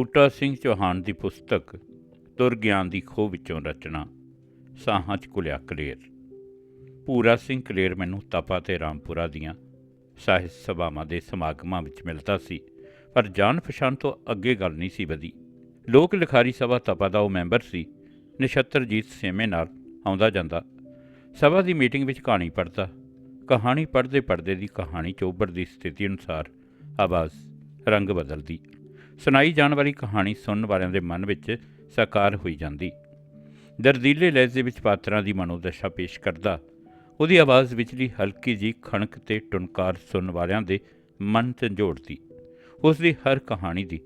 ਬੂਟਾ ਸਿੰਘ ਚੌਹਾਨ ਦੀ ਪੁਸਤਕ ਤੁਰ ਗਿਆਨ ਦੀ ਖੋਹ ਵਿੱਚੋਂ ਰਚਨਾ ਸਾਹਾਂ 'ਚ ਕੁਲਿਆ ਕਲੇਰ। ਪੂਰਾ ਸਿੰਘ ਕਲੇਰ ਮੈਨੂੰ ਤਪਾ ਤੇ ਰਾਮਪੁਰਾ ਦੀਆਂ ਸਾਹਿਤ ਸਭਾਵਾਂ ਦੇ ਸਮਾਗਮਾਂ ਵਿੱਚ ਮਿਲਦਾ ਸੀ, ਪਰ ਜਾਣ ਪਛਾਣ ਤੋਂ ਅੱਗੇ ਗੱਲ ਨਹੀਂ ਸੀ ਵਧੀ। ਲੋਕ ਲਿਖਾਰੀ ਸਭਾ ਤਪਾ ਦਾ ਉਹ ਮੈਂਬਰ ਸੀ, ਨਛੱਤਰਜੀਤ ਸੇਮੇ ਨਾਲ ਆਉਂਦਾ ਜਾਂਦਾ। ਸਭਾ ਦੀ ਮੀਟਿੰਗ ਵਿੱਚ ਕਹਾਣੀ ਪੜ੍ਹਦਾ, ਕਹਾਣੀ ਪੜ੍ਹਦੇ ਪੜ੍ਹਦੇ ਦੀ ਕਹਾਣੀ ਚੋਬਰ ਦੀ ਸਥਿਤੀ ਅਨੁਸਾਰ ਆਵਾਜ਼ ਰੰਗ ਬਦਲਦੀ। ਸੁਣਾਈ ਜਾਣ ਵਾਲੀ ਕਹਾਣੀ ਸੁਣਨ ਵਾਲਿਆਂ ਦੇ ਮਨ ਵਿੱਚ ਸਾਕਾਰ ਹੋਈ ਜਾਂਦੀ। ਦਰਦੀਲੇ ਲਹਿਜ਼ੇ ਵਿੱਚ ਪਾਤਰਾਂ ਦੀ ਮਨੋਦਸ਼ਾ ਪੇਸ਼ ਕਰਦਾ। ਉਹਦੀ ਆਵਾਜ਼ ਵਿਚਲੀ ਹਲਕੀ ਜੀ ਖਣਕ ਤੇ ਟੁਨਕਾਰ ਸੁਣਨ ਵਾਲਿਆਂ ਦੇ ਮਨ ਝੰਜੋੜਦੀ ਉਸ ਦੀ ਹਰ ਕਹਾਣੀ ਦੀ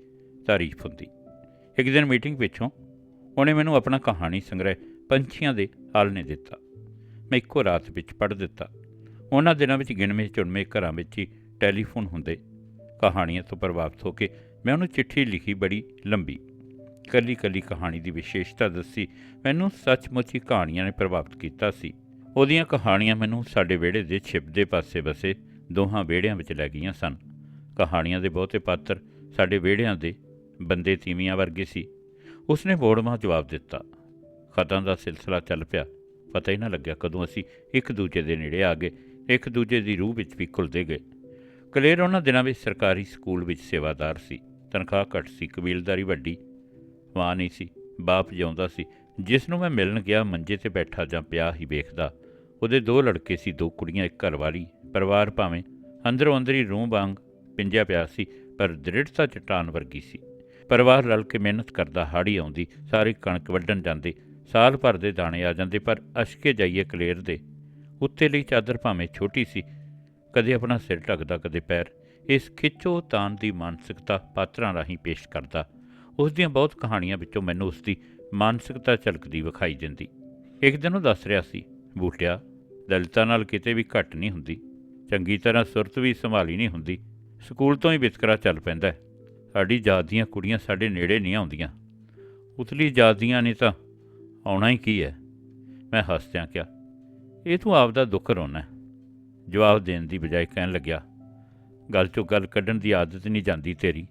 ਤਾਰੀਫ ਹੁੰਦੀ। ਇੱਕ ਦਿਨ ਮੀਟਿੰਗ ਪਿੱਛੋਂ ਉਹਨੇ ਮੈਨੂੰ ਆਪਣਾ ਕਹਾਣੀ ਸੰਗ੍ਰਹਿ ਪੰਛੀਆਂ ਦੇ ਹਾਲ ਨੇ ਦਿੱਤਾ। ਮੈਂ ਇੱਕੋ ਰਾਤ ਵਿੱਚ ਪੜ੍ਹ ਦਿੱਤਾ। ਉਹਨਾਂ ਦਿਨਾਂ ਵਿੱਚ ਗਿਣਵੇਂ ਚੁਣਵੇਂ ਘਰਾਂ ਵਿੱਚ ਹੀ ਟੈਲੀਫੋਨ ਹੁੰਦੇ ਕਹਾਣੀਆਂ ਤੋਂ ਪ੍ਰਭਾਵਿਤ ਹੋ ਕੇ ਮੈਂ ਉਹਨੂੰ ਚਿੱਠੀ ਲਿਖੀ ਬੜੀ ਲੰਬੀ। ਕੱਲੀ ਕੱਲੀ ਕਹਾਣੀ ਦੀ ਵਿਸ਼ੇਸ਼ਤਾ ਦੱਸੀ, ਮੈਨੂੰ ਸੱਚਮੁੱਚ ਹੀ ਕਹਾਣੀਆਂ ਨੇ ਪ੍ਰਭਾਵਿਤ ਕੀਤਾ ਸੀ। ਉਹਦੀਆਂ ਕਹਾਣੀਆਂ ਮੈਨੂੰ ਸਾਡੇ ਵਿਹੜੇ ਦੇ ਛਿਪਦੇ ਪਾਸੇ ਵਸੇ ਦੋਹਾਂ ਵਿਹੜਿਆਂ ਵਿੱਚ ਲੈ ਗਈਆਂ ਸਨ। ਕਹਾਣੀਆਂ ਦੇ ਬਹੁਤੇ ਪਾਤਰ ਸਾਡੇ ਵਿਹੜਿਆਂ ਦੇ ਬੰਦੇ ਤੀਵੀਆਂ ਵਰਗੇ ਸੀ। ਉਸਨੇ ਬੋੜਮਾ ਜਵਾਬ ਦਿੱਤਾ। ਖਤਾਂ ਦਾ ਸਿਲਸਿਲਾ ਚੱਲ ਪਿਆ। ਪਤਾ ਹੀ ਨਾ ਲੱਗਿਆ ਕਦੋਂ ਅਸੀਂ ਇੱਕ ਦੂਜੇ ਦੇ ਨੇੜੇ ਆ ਗਏ, ਇੱਕ ਦੂਜੇ ਦੀ ਰੂਹ ਵਿੱਚ ਵੀ ਘੁਲਦੇ ਗਏ। ਕਲੇਰ ਉਹਨਾਂ ਦਿਨਾਂ ਵਿੱਚ ਸਰਕਾਰੀ ਸਕੂਲ ਵਿੱਚ ਸੇਵਾਦਾਰ ਸੀ। ਤਨਖਾਹ ਘੱਟ ਸੀ, ਕਬੀਲਦਾਰੀ ਵੱਡੀ, ਮਾਂ ਨਹੀਂ ਸੀ, ਬਾਪ ਜਿਉਂਦਾ ਸੀ। ਜਿਸ ਨੂੰ ਮੈਂ ਮਿਲਣ ਗਿਆ, ਮੰਜੇ ਤੇ ਬੈਠਾ ਜਾਂ ਪਿਆ ਹੀ ਵੇਖਦਾ, ਉਹਦੇ ਦੋ ਲੜਕੇ ਸੀ, ਦੋ ਕੁੜੀਆਂ, ਇੱਕ ਘਰ ਵਾਲੀ ਪਰਿਵਾਰ ਭਾਵੇਂ ਅੰਦਰੋਂ ਅੰਦਰੀ ਰੂਹ ਵਾਂਗ ਪਿੰਜਿਆ ਪਿਆ ਸੀ, ਪਰ ਦ੍ਰਿੜਤਾ ਚਟਾਨ ਵਰਗੀ ਸੀ। ਪਰਿਵਾਰ ਰਲ ਕੇ ਮਿਹਨਤ ਕਰਦਾ, ਹਾੜੀ ਆਉਂਦੀ, ਸਾਰੀ ਕਣਕ ਵੱਢਣ ਜਾਂਦੇ, ਸਾਲ ਭਰ ਦੇ ਦਾਣੇ ਆ ਜਾਂਦੇ, ਪਰ ਅਸ਼ਕੇ ਜਾਈਏ ਕਲੇਰ ਦੇ। ਉੱਤੇ ਲਈ ਚਾਦਰ ਭਾਵੇਂ ਛੋਟੀ ਸੀ, ਕਦੇ ਆਪਣਾ ਸਿਰ ਢੱਕਦਾ, ਕਦੇ ਪੈਰ। ਇਸ ਖਿੱਚੋ ਤਾਨ ਦੀ ਮਾਨਸਿਕਤਾ ਪਾਤਰਾਂ ਰਾਹੀਂ ਪੇਸ਼ ਕਰਦਾ। ਉਸ ਦੀਆਂ ਬਹੁਤ ਕਹਾਣੀਆਂ ਵਿੱਚੋਂ ਮੈਨੂੰ ਉਸ ਦੀ ਮਾਨਸਿਕਤਾ ਝਲਕਦੀ ਵਿਖਾਈ ਦਿੰਦੀ। ਇੱਕ ਦਿਨ ਉਹ ਦੱਸ ਰਿਹਾ ਸੀ, ਬੂਟਿਆ, ਦਲਿਤਾਂ ਨਾਲ ਕਿਤੇ ਵੀ ਘੱਟ ਨਹੀਂ ਹੁੰਦੀ। ਚੰਗੀ ਤਰ੍ਹਾਂ ਸੁਰਤ ਵੀ ਸੰਭਾਲੀ ਨਹੀਂ ਹੁੰਦੀ। ਸਕੂਲ ਤੋਂ ਹੀ ਵਿਤਕਰਾ ਚੱਲ ਪੈਂਦਾ ਹੈ। ਸਾਡੀ ਜਾਤ ਦੀਆਂ ਕੁੜੀਆਂ ਸਾਡੇ ਨੇੜੇ ਨਹੀਂ ਆਉਂਦੀਆਂ। ਉਤਲੀ ਜਾਤ ਦੀਆਂ ਨੇ ਤਾਂ ਆਉਣਾ ਹੀ ਕੀ ਹੈ? ਮੈਂ ਹੱਸਦਿਆਂ ਕਿਹਾ, ਇਹ ਤੂੰ ਆਪ ਦਾ ਦੁੱਖ ਰੋਣਾ ਜਵਾਬ ਦੇਣ ਦੀ ਬਜਾਏ ਕਹਿਣ ਲੱਗਿਆ ਗੱਲ ਚੋਂ ਗੱਲ ਕੱਢਣ ਦੀ ਆਦਤ ਨਹੀਂ ਜਾਂਦੀ ਤੇਰੀ।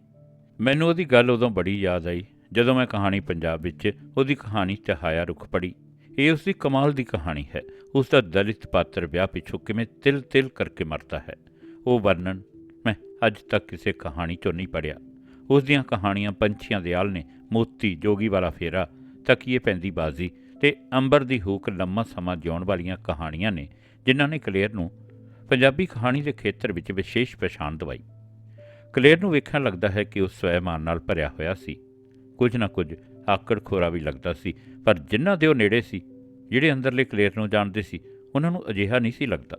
ਮੈਨੂੰ ਉਹਦੀ ਗੱਲ ਉਦੋਂ ਬੜੀ ਯਾਦ ਆਈ, ਜਦੋਂ ਮੈਂ ਕਹਾਣੀ ਪੰਜਾਬ ਵਿੱਚ ਉਹਦੀ ਕਹਾਣੀ ਚਹਾਇਆ ਰੁੱਖ ਪੜੀ ਇਹ ਉਸ ਦੀ ਕਮਾਲ ਦੀ ਕਹਾਣੀ ਹੈ। ਉਸ ਦਾ ਦਲਿਤ ਪਾਤਰ ਵਿਆਹ ਪਿੱਛੋਂ ਕਿਵੇਂ ਤਿਲ ਤਿਲ ਕਰਕੇ ਮਰਦਾ ਹੈ। ਉਹ ਵਰਣਨ, ਮੈਂ ਅੱਜ ਤੱਕ ਕਿਸੇ ਕਹਾਣੀ ਚੋਂ ਨਹੀਂ ਪੜਿਆ ਉਸ ਦੀਆਂ ਕਹਾਣੀਆਂ ਪੰਛੀਆਂ ਦੇ ਆਲ ਨੇ ਮੋਤੀ, ਜੋਗੀ ਵਾਲਾ ਫੇਰਾ, ਤਕੀਏ ਪੈਂਦੀ ਬਾਜ਼ੀ ਤੇ ਅੰਬਰ ਦੀ ਹੂਕ ਲੰਮਾ ਸਮਾਂ ਜਿਉਣ ਵਾਲੀਆਂ ਕਹਾਣੀਆਂ ਨੇ, ਜਿਨ੍ਹਾਂ ਨੇ ਕਲੇਅਰ ਨੂੰ ਪੰਜਾਬੀ ਕਹਾਣੀ ਦੇ ਖੇਤਰ ਵਿੱਚ ਵਿਸ਼ੇਸ਼ ਪਛਾਣ ਦਵਾਈ। ਕਲੇਰ ਨੂੰ ਵੇਖਣ ਲੱਗਦਾ ਹੈ ਕਿ ਉਹ ਸਵੈਮਾਨ ਨਾਲ ਭਰਿਆ ਹੋਇਆ ਸੀ। ਕੁਝ ਨਾ ਕੁਝ ਆਕੜ ਖੋਰਾ ਵੀ ਲੱਗਦਾ ਸੀ, ਪਰ ਜਿਨ੍ਹਾਂ ਦੇ ਉਹ ਨੇੜੇ ਸੀ, ਜਿਹੜੇ ਅੰਦਰਲੇ ਕਲੇਰ ਨੂੰ ਜਾਣਦੇ ਸੀ, ਉਹਨਾਂ ਨੂੰ ਅਜਿਹਾ ਨਹੀਂ ਸੀ ਲੱਗਦਾ।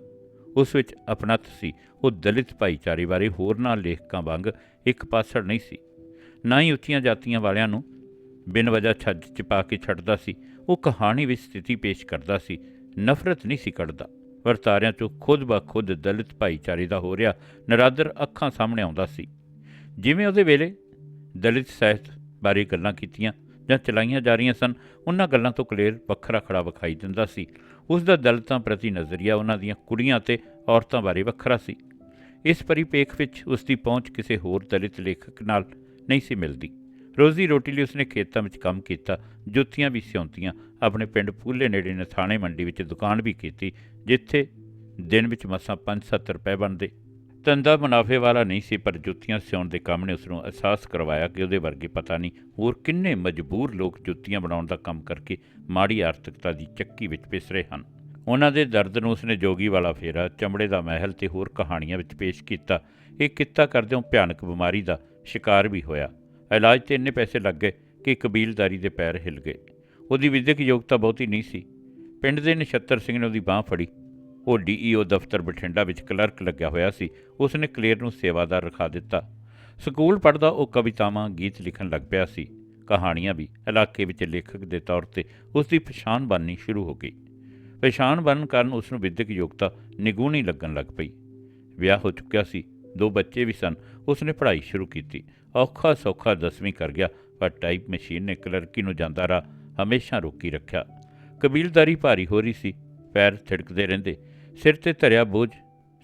ਉਸ ਵਿੱਚ ਅਪਣਤ ਸੀ, ਉਹ ਦਲਿਤ ਭਾਈਚਾਰੇ ਬਾਰੇ ਹੋਰਨਾਂ ਲੇਖਕਾਂ ਵਾਂਗ ਇੱਕ ਪਾਸੜ ਨਹੀਂ ਸੀ। ਨਾ ਹੀ ਉੱਚੀਆਂ ਜਾਤੀਆਂ ਵਾਲਿਆਂ ਨੂੰ ਬਿਨ ਵਜ੍ਹਾ ਛੱਜ ਚ ਪਾ ਕੇ ਛੱਡਦਾ ਸੀ, ਉਹ ਕਹਾਣੀ ਵਿੱਚ ਸਥਿਤੀ ਪੇਸ਼ ਕਰਦਾ ਸੀ, ਨਫ਼ਰਤ ਨਹੀਂ ਸੀ ਕੱਢਦਾ। ਵਰਤਾਰਿਆਂ ਚੋਂ ਖੁਦ ਬਾ ਦਲਿਤ ਭਾਈਚਾਰੇ ਦਾ ਹੋ ਰਿਹਾ ਨਰਾਦਰ ਅੱਖਾਂ ਸਾਹਮਣੇ ਆਉਂਦਾ ਸੀ। ਜਿਵੇਂ ਉਹਦੇ ਵੇਲੇ ਦਲਿਤ ਸਾਹਿਤ ਬਾਰੇ ਗੱਲਾਂ ਕੀਤੀਆਂ ਜਾਂ ਚਲਾਈਆਂ ਜਾ ਰਹੀਆਂ ਸਨ, ਉਹਨਾਂ ਗੱਲਾਂ ਤੋਂ ਕਲੇਰ ਵੱਖਰਾ ਖੜਾ ਵਿਖਾਈ ਦਿੰਦਾ ਸੀ। ਉਸ ਦਾ ਦਲਿਤਾਂ ਪ੍ਰਤੀ ਨਜ਼ਰੀਆ ਉਹਨਾਂ ਦੀਆਂ ਕੁੜੀਆਂ ਤੇ ਔਰਤਾਂ ਬਾਰੇ ਵੱਖਰਾ ਸੀ। ਇਸ ਪਰਿਪੇਖ ਵਿੱਚ ਉਸ ਦੀ ਪਹੁੰਚ ਕਿਸੇ ਹੋਰ ਦਲਿਤ ਲੇਖਕ ਨਾਲ ਨਹੀਂ ਸੀ ਮਿਲਦੀ। ਰੋਜ਼ੀ ਰੋਟੀ ਲਈ ਉਸਨੇ ਖੇਤਾਂ ਵਿੱਚ ਕੰਮ ਕੀਤਾ, ਜੁੱਤੀਆਂ ਵੀ ਸਿਉਂਤੀਆਂ ਆਪਣੇ ਪਿੰਡ ਪੂਲੇ ਨੇੜੇ ਨਥਾਣੇ ਮੰਡੀ ਵਿੱਚ ਦੁਕਾਨ ਵੀ ਕੀਤੀ ਜਿੱਥੇ ਦਿਨ ਵਿੱਚ ਮਸਾਂ 5-7 ਰੁਪਏ ਬਣਦੇ। ਧੰਦਾ ਮੁਨਾਫੇ ਵਾਲਾ ਨਹੀਂ ਸੀ, ਪਰ ਜੁੱਤੀਆਂ ਸਿਉਣ ਦੇ ਕੰਮ ਨੇ ਉਸ ਨੂੰ ਅਹਿਸਾਸ ਕਰਵਾਇਆ ਕਿ ਉਹਦੇ ਵਰਗੇ ਪਤਾ ਨਹੀਂ ਹੋਰ ਕਿੰਨੇ ਮਜਬੂਰ ਲੋਕ ਜੁੱਤੀਆਂ ਬਣਾਉਣ ਦਾ ਕੰਮ ਕਰਕੇ ਮਾੜੀ ਆਰਥਿਕਤਾ ਦੀ ਚੱਕੀ ਵਿੱਚ ਪਿਸ ਰਹੇ ਹਨ। ਉਹਨਾਂ ਦੇ ਦਰਦ ਨੂੰ ਉਸਨੇ ਜੋਗੀ ਵਾਲਾ ਫੇਰਾ, ਚਮੜੇ ਦਾ ਮਹਿਲ ਤੇ ਹੋਰ ਕਹਾਣੀਆਂ ਵਿੱਚ ਪੇਸ਼ ਕੀਤਾ। ਇਹ ਕਿੱਤਾ ਕਰਦਿਆਂ ਭਿਆਨਕ ਬਿਮਾਰੀ ਦਾ ਸ਼ਿਕਾਰ ਵੀ ਹੋਇਆ। ਇਲਾਜ ਤੇ ਇੰਨੇ ਪੈਸੇ ਲੱਗ ਗਏ ਕਿ ਕਬੀਲਦਾਰੀ ਦੇ ਪੈਰ ਹਿੱਲ ਗਏ। ਉਹਦੀ ਵਿਦਿਅਕ ਯੋਗਤਾ ਬਹੁਤੀ ਨਹੀਂ ਸੀ। ਪਿੰਡ ਦੇ ਨਛੱਤਰ ਸਿੰਘ ਨੇ ਉਹਦੀ ਬਾਹ ਫੜੀ। ਉਹ ਡੀਈਓ ਦਫ਼ਤਰ ਬਠਿੰਡਾ ਵਿੱਚ ਕਲਰਕ ਲੱਗਿਆ ਹੋਇਆ ਸੀ। ਉਸ ਨੇ ਕਲੇਰ ਨੂੰ ਸੇਵਾਦਾਰ ਰਖਾ ਦਿੱਤਾ। ਸਕੂਲ ਪੜ੍ਹਦਾ ਉਹ ਕਵਿਤਾਵਾਂ, ਗੀਤ ਲਿਖਣ ਲੱਗ ਪਿਆ ਸੀ। ਕਹਾਣੀਆਂ ਵੀ ਇਲਾਕੇ ਵਿੱਚ ਲੇਖਕ ਦੇ ਤੌਰ ਤੇ ਉਸ ਦੀ ਪਛਾਣ ਬਣਨੀ ਸ਼ੁਰੂ ਹੋ ਗਈ। ਪਛਾਣ ਬਣਨ ਕਾਰਨ ਉਸ ਨੂੰ ਵਿਦਿਅਕ ਯੋਗਤਾ ਨਿਗੂਣੀ ਲੱਗਣ ਲੱਗ ਪਈ। ਵਿਆਹ ਹੋ ਚੁੱਕਿਆ ਸੀ। ਦੋ ਬੱਚੇ ਵੀ ਸਨ। ਉਸ ਨੇ ਪੜ੍ਹਾਈ ਸ਼ੁਰੂ ਕੀਤੀ। ਔਖਾ ਸੌਖਾ ਦਸਵੀਂ ਕਰ ਗਿਆ, ਪਰ ਟਾਈਪ ਮਸ਼ੀਨ ਨੇ ਕਲਰਕੀ ਨੂੰ ਜਾਂਦਾ ਰਾਹ ਹਮੇਸ਼ਾ ਰੋਕੀ ਰੱਖਿਆ। ਕਬੀਲਦਾਰੀ ਭਾਰੀ ਹੋ ਰਹੀ ਸੀ। ਪੈਰ ਥਿੜਕਦੇ ਰਹਿੰਦੇ। ਸਿਰ ਤੇ ਧਰਿਆ ਬੋਝ,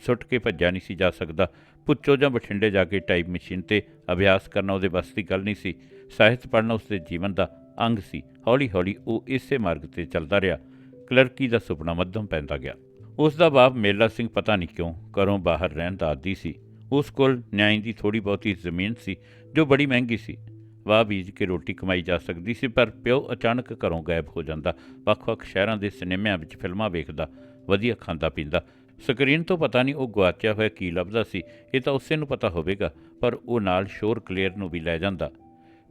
ਸੁੱਟ ਕੇ ਭੱਜਿਆ ਨਹੀਂ ਸੀ ਜਾ ਸਕਦਾ। ਪੁੱਚੋ ਜਾਂ ਬਠਿੰਡੇ ਜਾ ਕੇ ਟਾਈਪ ਮਸ਼ੀਨ ਤੇ ਅਭਿਆਸ ਕਰਨਾ ਉਹਦੇ ਵੱਸ ਦੀ ਗੱਲ ਨਹੀਂ ਸੀ। ਸਾਹਿਤ ਪੜ੍ਹਨਾ ਉਸਦੇ ਜੀਵਨ ਦਾ ਅੰਗ ਸੀ। ਹੌਲੀ-ਹੌਲੀ ਉਹ ਇਸੇ ਮਾਰਗ ਤੇ ਚੱਲਦਾ ਰਿਹਾ। ਕਲਰਕੀ ਦਾ ਸੁਪਨਾ ਮੱਧਮ ਪੈਂਦਾ ਗਿਆ। ਉਸ ਦਾ ਬਾਪ ਮੇਲਾ ਸਿੰਘ ਪਤਾ ਨਹੀਂ ਕਿਉਂ ਘਰੋਂ ਬਾਹਰ ਰਹਿਣ ਦਾ ਆਦੀ ਸੀ। ਉਸ ਕੋਲ ਨਿਆਂ ਦੀ ਥੋੜੀ ਬਹੁਤੀ ਜ਼ਮੀਨ ਸੀ, ਜੋ ਬੜੀ ਮਹਿੰਗੀ ਸੀ। ਵਾਹ ਬੀਜ ਕੇ ਰੋਟੀ ਕਮਾਈ ਜਾ ਸਕਦੀ ਸੀ, ਪਰ ਪਿਓ ਅਚਾਨਕ ਘਰੋਂ ਗਾਇਬ ਹੋ ਜਾਂਦਾ। ਵੱਖ-ਵੱਖ ਸ਼ਹਿਰਾਂ ਦੇ ਸਿਨੇਮਿਆਂ ਵਿੱਚ ਫਿਲਮਾਂ ਵੇਖਦਾ ਵਧੀਆ ਖਾਂਦਾ ਪੀਂਦਾ। ਸਕਰੀਨ ਤੋਂ ਪਤਾ ਨਹੀਂ ਉਹ ਗਵਾਚਿਆ ਹੋਇਆ ਕੀ ਲੱਭਦਾ ਸੀ, ਇਹ ਤਾਂ ਉਸੇ ਨੂੰ ਪਤਾ ਹੋਵੇਗਾ, ਪਰ ਉਹ ਨਾਲ ਸ਼ੋਰ ਕਲੀਅਰ ਨੂੰ ਵੀ ਲੈ ਜਾਂਦਾ।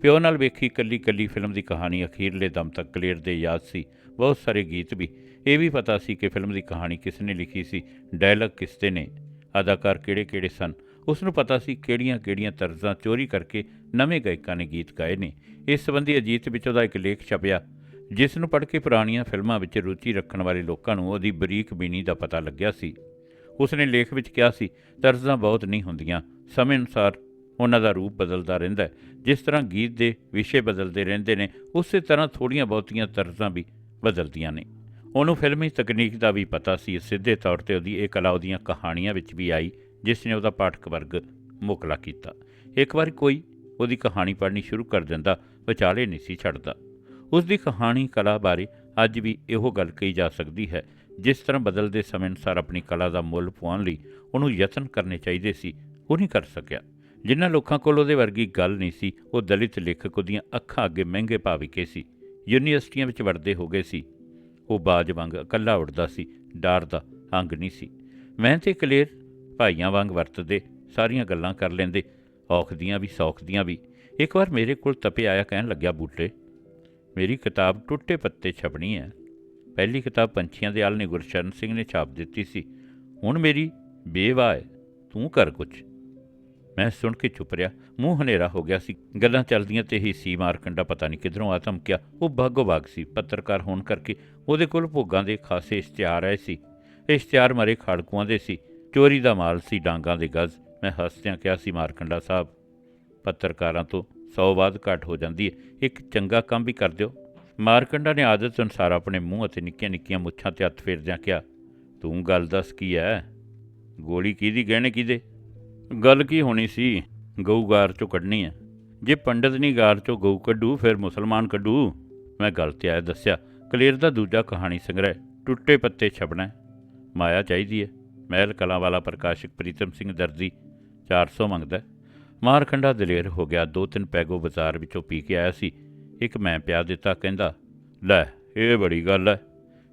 ਪਿਓ ਨਾਲ ਵੇਖੀ ਕੱਲੀ ਕੱਲੀ ਫਿਲਮ ਦੀ ਕਹਾਣੀ ਅਖੀਰਲੇ ਦਮ ਤੱਕ ਕਲੀਅਰ ਦੇ ਯਾਦ ਸੀ। ਬਹੁਤ ਸਾਰੇ ਗੀਤ ਵੀ। ਇਹ ਵੀ ਪਤਾ ਸੀ ਕਿ ਫਿਲਮ ਦੀ ਕਹਾਣੀ ਕਿਸ ਨੇ ਲਿਖੀ ਸੀ, ਡਾਇਲੌਗ ਕਿਸ ਦੇ ਨੇ, ਅਦਾਕਾਰ ਕਿਹੜੇ-ਕਿਹੜੇ ਸਨ। ਉਸ ਨੂੰ ਪਤਾ ਸੀ ਕਿਹੜੀਆਂ-ਕਿਹੜੀਆਂ ਤਰਜ਼ਾਂ ਚੋਰੀ ਕਰਕੇ ਨਵੇਂ ਗਾਇਕਾਂ ਨੇ ਗੀਤ ਗਾਏ ਨੇ। ਇਸ ਸੰਬੰਧੀ ਅਜੀਤ ਵਿੱਚ ਉਹਦਾ ਇੱਕ ਲੇਖ ਛਪਿਆ। ਜਿਸ ਨੂੰ ਪੜ੍ਹ ਕੇ ਪੁਰਾਣੀਆਂ ਫਿਲਮਾਂ ਵਿੱਚ ਰੁਚੀ ਰੱਖਣ ਵਾਲੇ ਲੋਕਾਂ ਨੂੰ ਉਹਦੀ ਬਰੀਕ ਬੀਨੀ ਦਾ ਪਤਾ ਲੱਗਿਆ ਸੀ। ਉਸ ਨੇ ਲੇਖ ਵਿੱਚ ਕਿਹਾ ਸੀ, ਤਰਜ਼ਾਂ ਬਹੁਤ ਨਹੀਂ ਹੁੰਦੀਆਂ, ਸਮੇਂ ਅਨੁਸਾਰ ਉਹਨਾਂ ਦਾ ਰੂਪ ਬਦਲਦਾ ਰਹਿੰਦਾ ਹੈ। ਜਿਸ ਤਰ੍ਹਾਂ ਗੀਤ ਦੇ ਵਿਸ਼ੇ ਬਦਲਦੇ ਰਹਿੰਦੇ ਨੇ, ਉਸੇ ਤਰ੍ਹਾਂ ਥੋੜੀਆਂ ਬਹੁਤੀਆਂ ਤਰਜ਼ਾਂ ਵੀ ਬਦਲਦੀਆਂ ਨੇ। ਉਹਨੂੰ ਫਿਲਮੀ ਤਕਨੀਕ ਦਾ ਵੀ ਪਤਾ ਸੀ, ਸਿੱਧੇ ਤੌਰ ਤੇ ਉਹਦੀ ਇਹ ਕਲਾ ਉਹਦੀਆਂ ਕਹਾਣੀਆਂ ਵਿੱਚ ਵੀ ਆਈ, ਜਿਸ ਨੇ ਉਹਦਾ ਪਾਠਕ ਵਰਗ ਮੁਕਲਾ ਕੀਤਾ। ਇੱਕ ਵਾਰ ਕੋਈ ਉਹਦੀ ਕਹਾਣੀ ਪੜ੍ਹਨੀ ਸ਼ੁਰੂ ਕਰ ਦਿੰਦਾ, ਵਿਚਾਲੇ ਨਹੀਂ ਸੀ ਛੱਡਦਾ। ਉਸ ਦੀ ਕਹਾਣੀ ਕਲਾ ਬਾਰੇ ਅੱਜ ਵੀ ਇਹੋ ਗੱਲ ਕਹੀ ਜਾ ਸਕਦੀ ਹੈ। ਜਿਸ ਤਰ੍ਹਾਂ ਬਦਲਦੇ ਸਮੇਂ ਅਨੁਸਾਰ ਆਪਣੀ ਕਲਾ ਦਾ ਮੁੱਲ ਪਾਉਣ ਲਈ ਉਹਨੂੰ ਯਤਨ ਕਰਨੇ ਚਾਹੀਦੇ ਸੀ, ਉਹ ਨਹੀਂ ਕਰ ਸਕਿਆ। ਜਿਨ੍ਹਾਂ ਲੋਕਾਂ ਕੋਲ ਉਹਦੇ ਵਰਗੀ ਗੱਲ ਨਹੀਂ ਸੀ, ਉਹ ਦਲਿਤ ਲੇਖਕ ਉਹਦੀਆਂ ਅੱਖਾਂ ਅੱਗੇ ਮਹਿੰਗੇ ਭਾਅ ਵਿਕੇ ਸੀ, ਯੂਨੀਵਰਸਿਟੀਆਂ ਵਿੱਚ ਵੜਦੇ ਹੋ ਗਏ ਸੀ। ਉਹ ਬਾਜ ਵਾਂਗ ਇਕੱਲਾ ਉੱਡਦਾ ਸੀ ਡਰ ਦਾ ਅੰਗ ਨਹੀਂ ਸੀ। ਮੈਂ ਤੇ ਕਲੇਰ ਭਾਈਆਂ ਵਾਂਗ ਵਰਤਦੇ, ਸਾਰੀਆਂ ਗੱਲਾਂ ਕਰ ਲੈਂਦੇ ਔਖ ਦੀਆਂ ਵੀ ਸੌਖ ਦੀਆਂ ਵੀ। ਇੱਕ ਵਾਰ ਮੇਰੇ ਕੋਲ ਤਪੇ ਆਇਆ ਕਹਿਣ ਲੱਗਿਆ, ਬੂਟੇ ਮੇਰੀ ਕਿਤਾਬ ਟੁੱਟੇ ਪੱਤੇ ਛਪਣੀ ਹੈ। ਪਹਿਲੀ ਕਿਤਾਬ ਪੰਛੀਆਂ ਦੇ ਆਲ ਨੇ ਗੁਰਸ਼ਰਨ ਸਿੰਘ ਨੇ ਛਾਪ ਦਿੱਤੀ ਸੀ। ਹੁਣ ਮੇਰੀ ਬੇਵਾ ਹੈ, ਤੂੰ ਕਰ ਕੁਛ। ਮੈਂ ਸੁਣ ਕੇ ਚੁੱਪ ਰਿਹਾ, ਮੂੰਹ ਹਨੇਰਾ ਹੋ ਗਿਆ ਸੀ। ਗੱਲਾਂ ਚੱਲਦੀਆਂ ਤੇ ਹੀ ਸੀ ਮਾਰਕੰਡਾ ਪਤਾ ਨਹੀਂ ਕਿਧਰੋਂ ਆ ਧਮਕਿਆ। ਉਹ ਬਾਗੋ ਬਾਗ ਸੀ, ਪੱਤਰਕਾਰ ਹੋਣ ਕਰਕੇ। ਉਹਦੇ ਕੋਲ ਭੋਗਾਂ ਦੇ ਖਾਸੇ ਇਸ਼ਤਿਹਾਰ ਆਏ ਸੀ। ਇਸ਼ਤਿਹਾਰ ਮਰੇ ਖਾੜਕੂਆਂ ਦੇ ਸੀ। ਚੋਰੀ ਦਾ ਮਾਲ ਸੀ, ਡਾਂਗਾਂ ਦੇ ਗੱਜ਼। ਮੈਂ ਹੱਸਦਿਆਂ ਕਿਹਾ ਸੀ, ਮਾਰਕੰਡਾ ਸਾਹਿਬ, ਪੱਤਰਕਾਰਾਂ ਤੋਂ 100 ਬਾਅਦ ਘੱਟ ਹੋ ਜਾਂਦੀ ਹੈ ਇੱਕ ਚੰਗਾ ਕੰਮ ਵੀ ਕਰ ਦਿਓ। ਮਾਰਕੰਡਾ ਨੇ ਆਦਤ ਅਨੁਸਾਰ ਆਪਣੇ ਮੂੰਹ ਅਤੇ ਨਿੱਕੀਆਂ ਨਿੱਕੀਆਂ ਮੁੱਛਾਂ ਤੇ ਹੱਥ ਫੇਰਦਿਆਂ ਕਿਹਾ, ਤੂੰ ਗੱਲ ਦੱਸ ਕੀ ਹੈ ਗੋਲੀ ਕਿਹਦੀ, ਗਹਿਣੇ ਕਿਹਦੇ? ਗੱਲ ਕੀ ਹੋਣੀ ਸੀ? ਗਊ ਗਾਰ ਚੋਂ ਕੱਢਣੀ ਹੈ ਜੇ ਪੰਡਤ ਨਹੀਂ ਗਾਰ ਚੋਂ ਗਊ ਕੱਢੂ, ਫਿਰ ਮੁਸਲਮਾਨ ਕੱਢੂ? ਮੈਂ ਗੱਲ ਤੇ ਆਇਆ ਦੱਸਿਆ, ਕਲੇਰ ਦਾ ਦੂਜਾ ਕਹਾਣੀ ਸੰਗ੍ਰਹਿ, ਟੁੱਟੇ ਪੱਤੇ ਛਪਣਾ ਮਾਇਆ ਚਾਹੀਦੀ ਹੈ ਮਹਿਲ ਕਲਾਂ ਵਾਲਾ ਪ੍ਰਕਾਸ਼ਕ ਪ੍ਰੀਤਮ ਸਿੰਘ ਦਰਦੀ 400 ਮੰਗਦਾ ਮਾਰਕੰਡਾ ਦਲੇਰ ਹੋ ਗਿਆ। ਦੋ ਤਿੰਨ ਪੈਗੋ ਬਾਜ਼ਾਰ ਵਿੱਚੋਂ ਪੀ ਕੇ ਆਇਆ ਸੀ। ਇੱਕ ਮੈਂ ਪਿਆ ਦਿੱਤਾ, ਕਹਿੰਦਾ, ਲੈ, ਇਹ ਬੜੀ ਗੱਲ ਹੈ